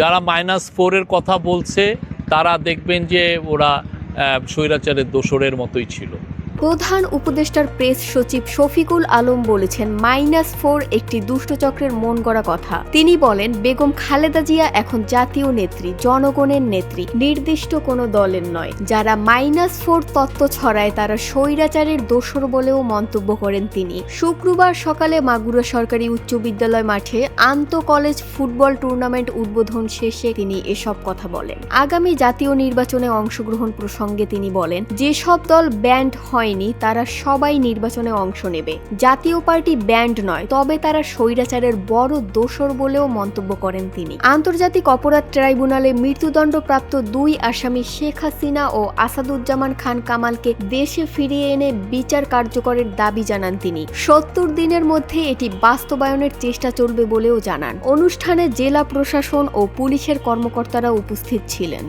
যারা মাইনাস ফোরের কথা বলছে তারা দেখবেন যে ওরা স্বৈরাচারের দোসরের মতোই ছিল। প্রধান উপদেষ্টার প্রেস সচিব শফিকুল আলম বলেছেন, মাইনাস ফোর একটি দুষ্টচক্রের মন গড়া কথা। তিনি বলেন, বেগম খালেদা জিয়া এখন জাতীয় নেত্রী, জনগণের নেত্রী, নির্দিষ্ট কোনো দলের নয়। যারা মাইনাস ফোর তত্ত্ব ছড়ায়, তারা স্বৈরাচারের দোসর বলেও মন্তব্য করেন তিনি। শুক্রবার সকালে মাগুরা সরকারি উচ্চ বিদ্যালয় মাঠে আন্ত কলেজ ফুটবল টুর্নামেন্ট উদ্বোধন শেষে তিনি এসব কথা বলেন। আগামী জাতীয় নির্বাচনে অংশগ্রহণ প্রসঙ্গে তিনি বলেন, যেসব দল ব্যান্ড হয়নি, তারা সবাই নির্বাচনে অংশ নেবে। জাতীয় পার্টি ব্যান্ড নয়, তবে তারা স্বৈরাচারের বড় দোসর বলেও মন্তব্য করেন তিনি। আন্তর্জাতিক অপরাধ ট্রাইব্যুনালে মৃত্যুদণ্ডপ্রাপ্ত দুই আসামি শেখ হাসিনা ও আসাদুজ্জামান খান কামালকে দেশে ফিরিয়ে এনে বিচার কার্যকরের দাবি জানান তিনি। সত্তর দিনের মধ্যে এটি বাস্তবায়নের চেষ্টা চলবে বলেও জানান। অনুষ্ঠানে জেলা প্রশাসন ও পুলিশের কর্মকর্তারা উপস্থিত ছিলেন।